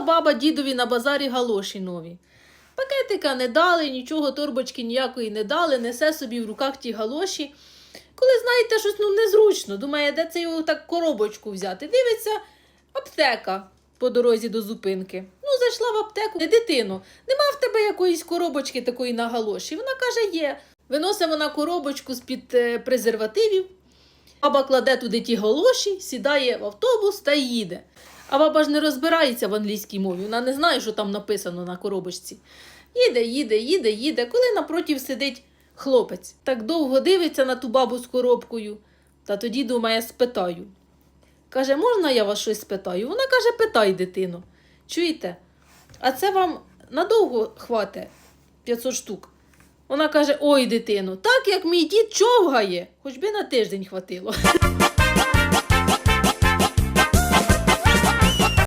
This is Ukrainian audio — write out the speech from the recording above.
Баба дідові на базарі галоші нові. Пакетика не дали, нічого, торбочки ніякої не дали, несе собі в руках ті галоші. Коли знаєте, щось ну, незручно, думає, де це його так коробочку взяти. Дивиться, аптека по дорозі до зупинки. Ну, зайшла в аптеку. Не дитино, нема в тебе якоїсь коробочки такої на галоші. Вона каже, є. Виносить вона коробочку з-під е, презервативів. Баба кладе туди ті галоші, сідає в автобус та їде. А баба ж не розбирається в англійській мові, вона не знає, що там написано на коробочці. Їде, їде, їде, їде, коли напротив сидить хлопець. Так довго дивиться на ту бабу з коробкою, та тоді думає, спитаю. Каже, можна я вас щось спитаю? Вона каже, питай, дитино. Чуєте? А це вам надовго хвате 500 штук. Вона каже: ой, дитино, так як мій дід човгає, хоч би на тиждень хватило.